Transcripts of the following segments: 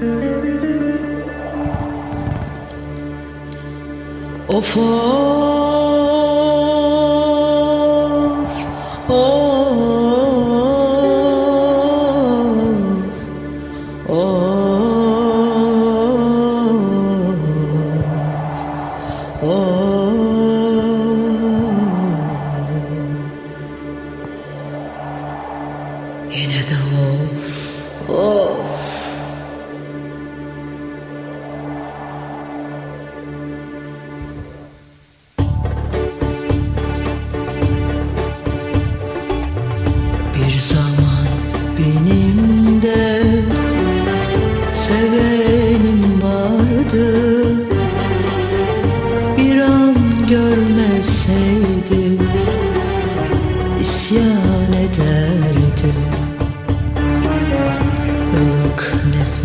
Of of of of of. Yine de of of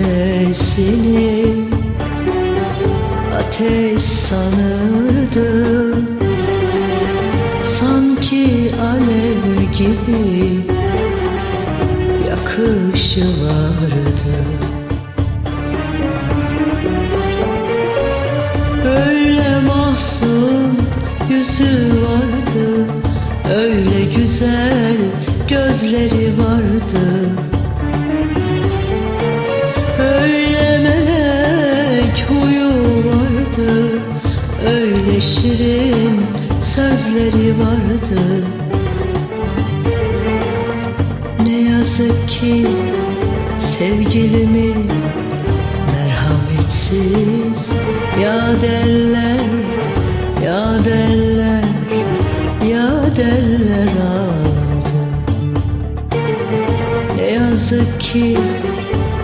nefesini ateş sanırdım Sanki alev gibi yakışı vardı. Öyle mahzun yüzü vardı Öyle güzel gözleri vardı Öyle şirin sözleri vardı. Ne yazık ki sevgilimi merhametsiz. Ya derler ya derler ya derler aldı Ne yazık ki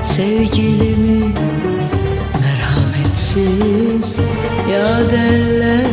sevgilimi merhametsiz ya derler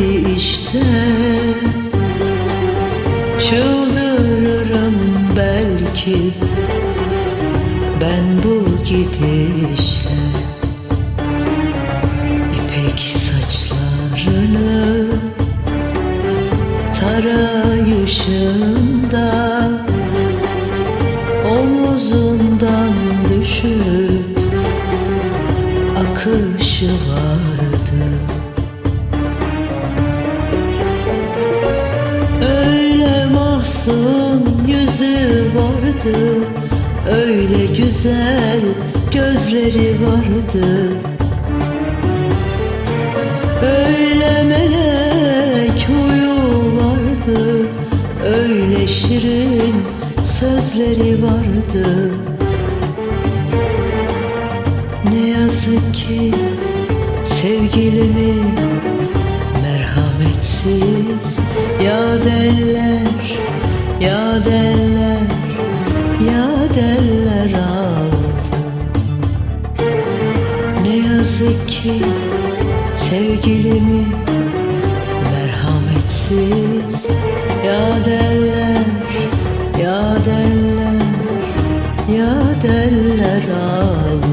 Böyleydi işte Çıldırırım belki. Ben bu gidişle İpek saçlarını Tarayışında Omuzundan düşüp akışı vardı mahzun yüzü vardı Öyle güzel gözleri vardı. Öyle melek huyu vardı Öyle şirin sözleri vardı. Ne yazık ki sevgilimi merhametsiz Ya derler, ya derler, ya derler aldı Ne yazık ki sevgilimi merhametsiz. Ya derler, ya derler, ya derler aldı